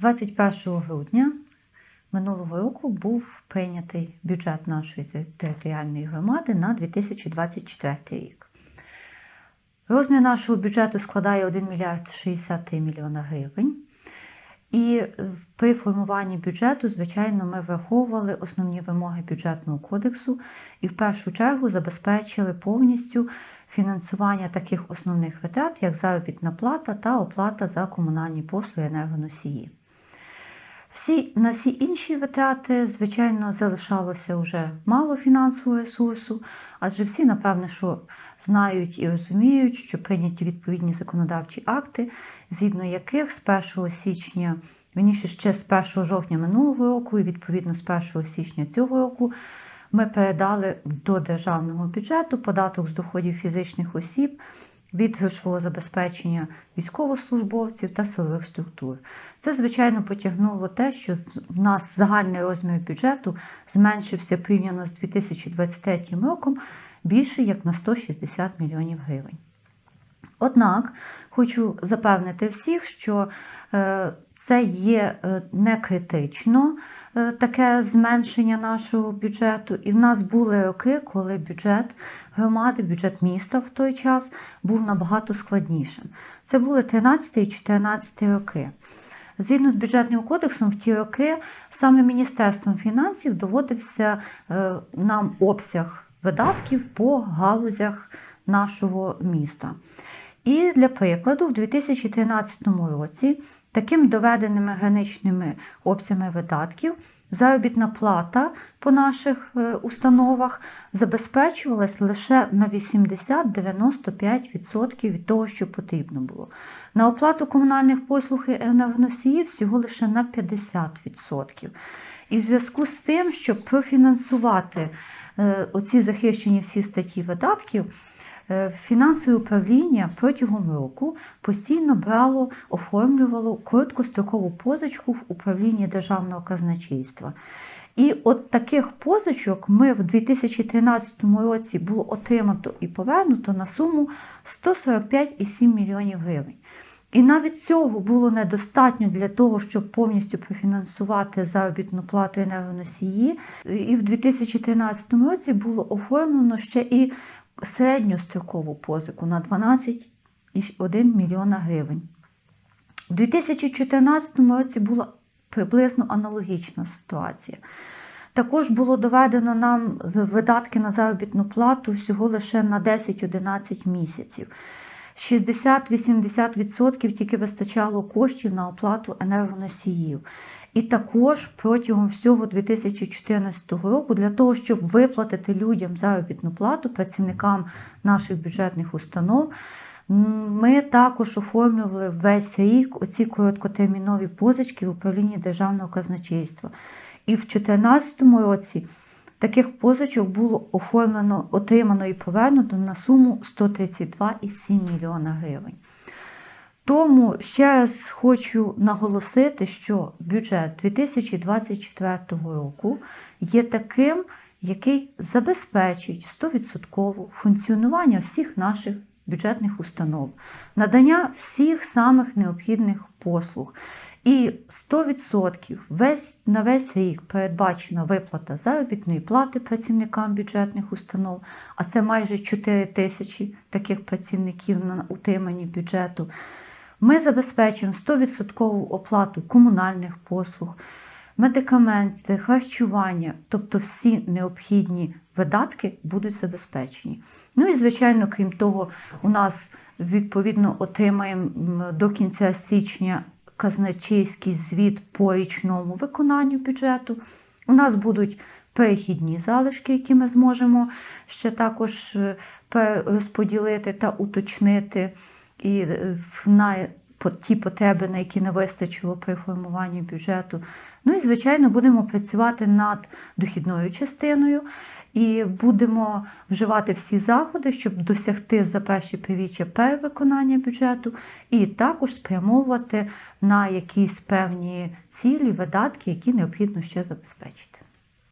21 грудня минулого року був прийнятий бюджет нашої територіальної громади на 2024 рік. Розмір нашого бюджету складає 1 мільярд 63 мільйона гривень. І при формуванні бюджету, звичайно, ми враховували основні вимоги бюджетного кодексу і в першу чергу забезпечили повністю фінансування таких основних витрат, як заробітна плата та оплата за комунальні послуги енергоносії. Всі, на всі інші витрати, звичайно, залишалося вже мало фінансового ресурсу, адже всі, напевне, що знають і розуміють, що прийняті відповідні законодавчі акти, згідно яких з 1 січня, вірніше ще з 1 жовтня минулого року і відповідно з 1 січня цього року ми передали до державного бюджету податок з доходів фізичних осіб від грошового забезпечення військовослужбовців та силових структур. Це, звичайно, потягнуло те, що в нас загальний розмір бюджету зменшився порівняно з 2023 роком більше як на 160 мільйонів гривень. Однак хочу запевнити всіх, що е, це є е, не критично е, таке зменшення нашого бюджету. І в нас були роки, коли бюджет громади, бюджет міста в той час був набагато складнішим. Це були 13 і 14 роки. Згідно з бюджетним кодексом, в ті роки саме Міністерством фінансів доводився е, нам обсяг видатків по галузях нашого міста. І для прикладу, в 2013 році таким доведеними граничними обсягами видатків заробітна плата по наших е, установах забезпечувалась лише на 80-95% від того, що потрібно було. На оплату комунальних послуг і енергоносіїв всього лише на 50%. І в зв'язку з цим, щоб профінансувати е, оці захищені всі статті видатків, фінансове управління протягом року постійно брало, оформлювало короткострокову позичку в управлінні державного казначейства. І от таких позичок ми в 2013 році було отримано і повернуто на суму 145,7 мільйонів гривень. І навіть цього було недостатньо для того, щоб повністю профінансувати заробітну плату енергоносії. І в 2013 році було оформлено ще і середньострокову позику на 12,1 мільйона гривень. У 2014 році була приблизно аналогічна ситуація. Також було доведено нам видатки на заробітну плату всього лише на 10-11 місяців. 60-80% тільки вистачало коштів на оплату енергоносіїв. І також протягом всього 2014 року для того, щоб виплатити людям заробітну плату, працівникам наших бюджетних установ, ми також оформлювали весь рік оці короткотермінові позички в управлінні державного казначейства. І в 2014 році таких позичок було оформлено, отримано і повернуто на суму 132,7 мільйона гривень. Тому ще раз хочу наголосити, що бюджет 2024 року є таким, який забезпечить 100% функціонування всіх наших бюджетних установ, надання всіх самих необхідних послуг. І 100% весь, на весь рік передбачена виплата заробітної плати працівникам бюджетних установ, а це майже 4 тисячі таких працівників на утриманні бюджету. Ми забезпечуємо 100% оплату комунальних послуг, медикаменти, харчування, тобто всі необхідні видатки будуть забезпечені. Ну і, звичайно, крім того, у нас відповідно отримаємо до кінця січня казначейський звіт по річному виконанню бюджету. У нас будуть перехідні залишки, які ми зможемо ще також е, перерозподілити та уточнити і е, на ті потреби, на які не вистачило при формуванні бюджету. Ну і, звичайно, будемо працювати над дохідною частиною і будемо вживати всі заходи, щоб досягти за перші півріччя перевиконання бюджету, і також спрямовувати на якісь певні цілі, видатки, які необхідно ще забезпечити.